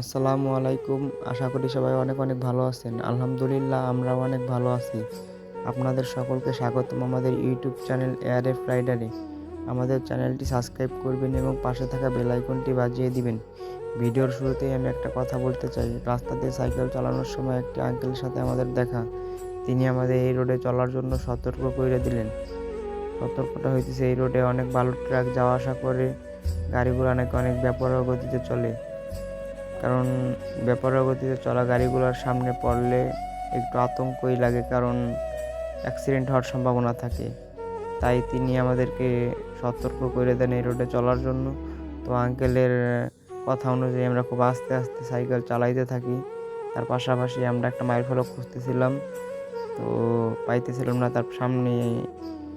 আসসালামু আলাইকুম। আশা করি সবাই অনেক অনেক ভালো আছেন। আলহামদুলিল্লাহ, আমরাও অনেক ভালো আছি। আপনাদের সকলকে স্বাগতম আমাদের ইউটিউব চ্যানেল এয়ারে ফ্রাইডারে আমাদের চ্যানেলটি সাবস্ক্রাইব করবেন এবং পাশে থাকা বেল আইকনটি বাজিয়ে দিবেন। ভিডিওর শুরুতেই আমি একটা কথা বলতে চাই। রাস্তাতে সাইকেল চালানোর সময় একটি আঙ্কেলের সাথে আমাদের দেখা। তিনি আমাদের এই রোডে চলার জন্য সতর্ক করে দিলেন। সতর্কটা হইতেছে এই রোডে অনেক বালুর ট্রাক যাওয়া আসা করে। গাড়িগুলো অনেক অনেক ব্যাপরোয়া গতিতে চলে। কারণ ব্যাপারের গতিতে চলা গাড়িগুলোর সামনে পড়লে একটু আতঙ্কই লাগে, কারণ অ্যাক্সিডেন্ট হওয়ার সম্ভাবনা থাকে। তাই তিনি আমাদেরকে সতর্ক করে দেন এই রোডে চলার জন্য। তো আঙ্কেলের কথা অনুযায়ী আমরা খুব আস্তে আস্তে সাইকেল চালাইতে থাকি। তার পাশাপাশি আমরা একটা মাইল ফলক খুঁজতেছিলাম তো পাইতেছিলাম না, তার সামনে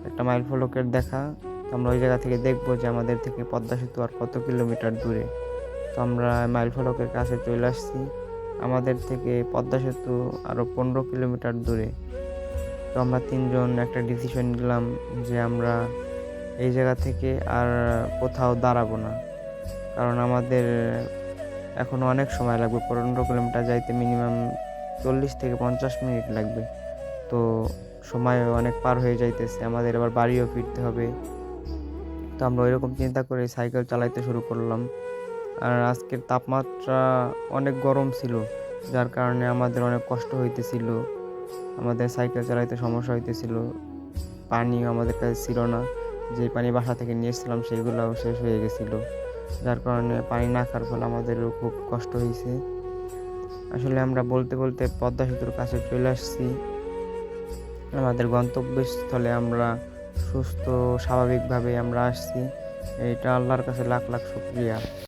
একটা মাইল ফলকের দেখা। আমরা ওই জায়গা থেকে দেখব যে আমাদের থেকে পদ্মা সেতু আর কত কিলোমিটার দূরে। তো আমরা মাইল ফলকের কাছে চলে আসছি। আমাদের থেকে পদ্মা সেতু আরও পনেরো কিলোমিটার দূরে। তো আমরা তিনজন একটা ডিসিশন নিলাম যে আমরা এই জায়গা থেকে আর কোথাও দাঁড়াবো না। কারণ আমাদের এখনও অনেক সময় লাগবে, পনেরো কিলোমিটার যাইতে মিনিমাম চল্লিশ থেকে পঞ্চাশ মিনিট লাগবে। তো সময় অনেক পার হয়ে যাইতেছে, আমাদের আবার বাড়িও ফিরতে হবে। তো আমরা ওইরকম চিন্তা করে সাইকেল চালাইতে শুরু করলাম। আর আজকের তাপমাত্রা অনেক গরম ছিল, যার কারণে আমাদের অনেক কষ্ট হইতেছিল, আমাদের সাইকেল চালাইতে সমস্যা হইতেছিল, পানিও আমাদের কাছে ছিল না, যে পানি বাসা থেকে নিয়ে এসেছিলাম সেগুলোও শেষ হয়ে গেছিল, যার কারণে পানি না খাওয়ার ফলে আমাদেরও খুব কষ্ট হয়েছে আসলে আমরা বলতে বলতে পদ্মা সেতুর কাছে চলে আসছি। আমাদের গন্তব্যস্থলে আমরা সুস্থ, স্বাভাবিকভাবে আমরা আসছি। এটা আল্লাহর কাছে লাখ লাখ শুক্রিয়া।